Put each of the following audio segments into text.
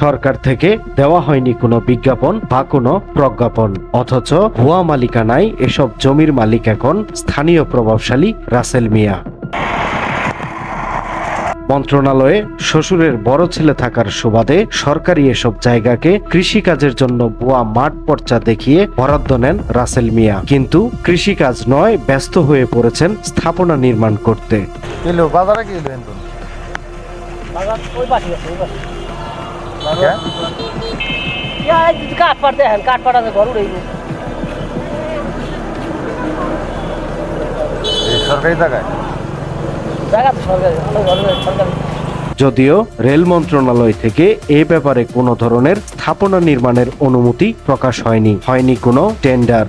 সরকার থেকে দেওয়া হয়নি কোনো বিজ্ঞাপন বা কোনো প্রজ্ঞাপন। অথচ ভুয়া মালিকানায় এসব জমির মালিক এখন স্থানীয় প্রভাবশালী রাসেল মিয়া। মন্ত্রণালয়ে শ্বশুরের বড় ছেলে থাকার সুবাদে সরকারি এসব জায়গাকে কৃষিকাজের জন্য ভুয়া মাঠ পর্চা দেখিয়ে বরাদ্দ নেন রাসেল মিয়া। কিন্তু কৃষিকাজ নয় ব্যস্ত হয়ে পড়েছেন স্থাপনা নির্মাণ করতে। বাজারে কাঠ পাড়তে হেন কাঠ পাড়াতে ঘর উড়ে সরকারি জায়গায়? জায়গা তো সরকারি আমরা ঘর উড়ে সরকারি। যদিও রেল মন্ত্রণালয় থেকে এ ব্যাপারে কোনো ধরনের স্থাপনা নির্মাণের অনুমতি প্রকাশ হয়নি। হয়নি কোনো টেন্ডার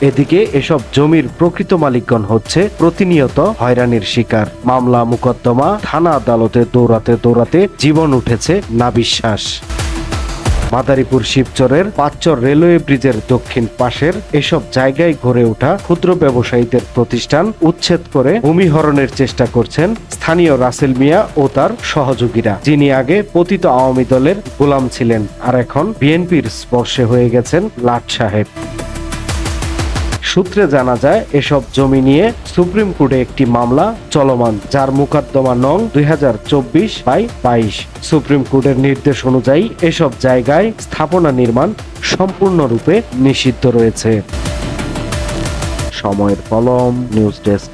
এদিকে এসব জমির প্রকৃত মালিকগণ হচ্ছে প্রতিনিয়ত হয়রানির শিকার। মামলা মোকদ্দমা, থানা আদালতে দৌড়াতে দৌড়াতে জীবন উঠেছে না বিশ্বাস মাদারীপুর শিবচরের পাঁচচর রেলওয়ে ব্রিজের দক্ষিণ পাশের এসব জায়গায় গড়ে ওঠা ক্ষুদ্র ব্যবসায়ীদের প্রতিষ্ঠান উচ্ছেদ করে ভূমিহরণের চেষ্টা করছেন স্থানীয় রাসেল মিয়া ও তার সহযোগীরা, যিনি আগে পতিত আওয়ামী দলের গোলাম ছিলেন আর এখন বিএনপির স্পর্শে হয়ে গেছেন লাট সাহেব। সূত্রে জানা যায়, এসব জমি নিয়ে সুপ্রিম কোর্টে একটি মামলা চলমান, যার মোকদ্দমা নং দুই হাজার চব্বিশ বাই বাইশ। সুপ্রিম কোর্টের নির্দেশ অনুযায়ী এসব জায়গায় স্থাপনা নির্মাণ সম্পূর্ণরূপে নিষিদ্ধ রয়েছে। সময়ের কলম, নিউজ ডেস্ক।